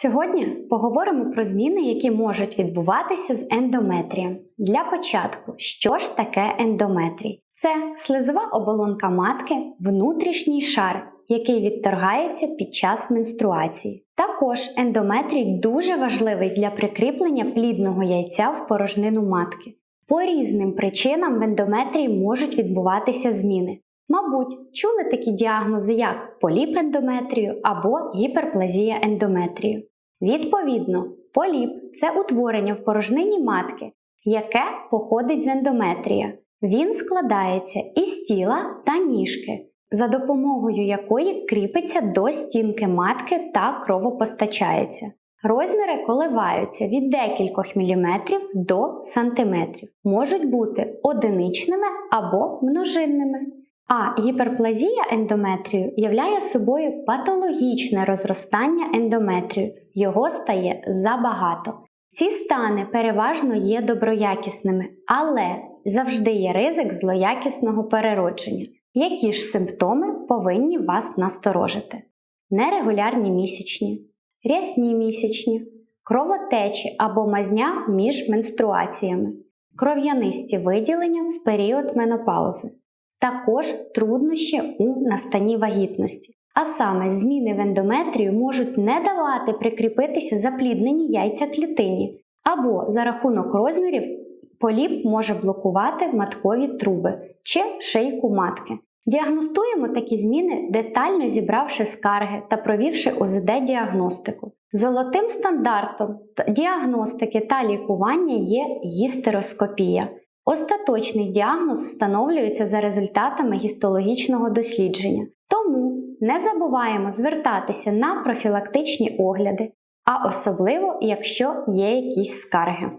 Сьогодні поговоримо про зміни, які можуть відбуватися з ендометрієм. Для початку, що ж таке ендометрій? Це слизова оболонка матки, внутрішній шар, який відторгається під час менструації. Також ендометрій дуже важливий для прикріплення плідного яйця в порожнину матки. По різним причинам в ендометрії можуть відбуватися зміни. Мабуть, чули такі діагнози, як поліп ендометрію або гіперплазія ендометрію. Відповідно, поліп це утворення в порожнині матки, яке походить з ендометрія. Він складається із тіла та ніжки, за допомогою якої кріпиться до стінки матки та кровопостачається. Розміри коливаються від декількох міліметрів до сантиметрів, можуть бути одиничними або множинними. А гіперплазія ендометрію являє собою патологічне розростання ендометрію, його стає забагато. Ці стани переважно є доброякісними, але завжди є ризик злоякісного переродження. Які ж симптоми повинні вас насторожити? Нерегулярні місячні, рясні місячні, кровотечі або мазня між менструаціями, кров'янисті виділення в період менопаузи. Також труднощі у настанні вагітності. А саме зміни в ендометрію можуть не давати прикріпитися запліднені яйця клітині, або за рахунок розмірів поліп може блокувати маткові труби чи шийку матки. Діагностуємо такі зміни, детально зібравши скарги та провівши ОЗД-діагностику. Золотим стандартом діагностики та лікування є гістероскопія. Остаточний діагноз встановлюється за результатами гістологічного дослідження. Тому не забуваємо звертатися на профілактичні огляди, а особливо, якщо є якісь скарги.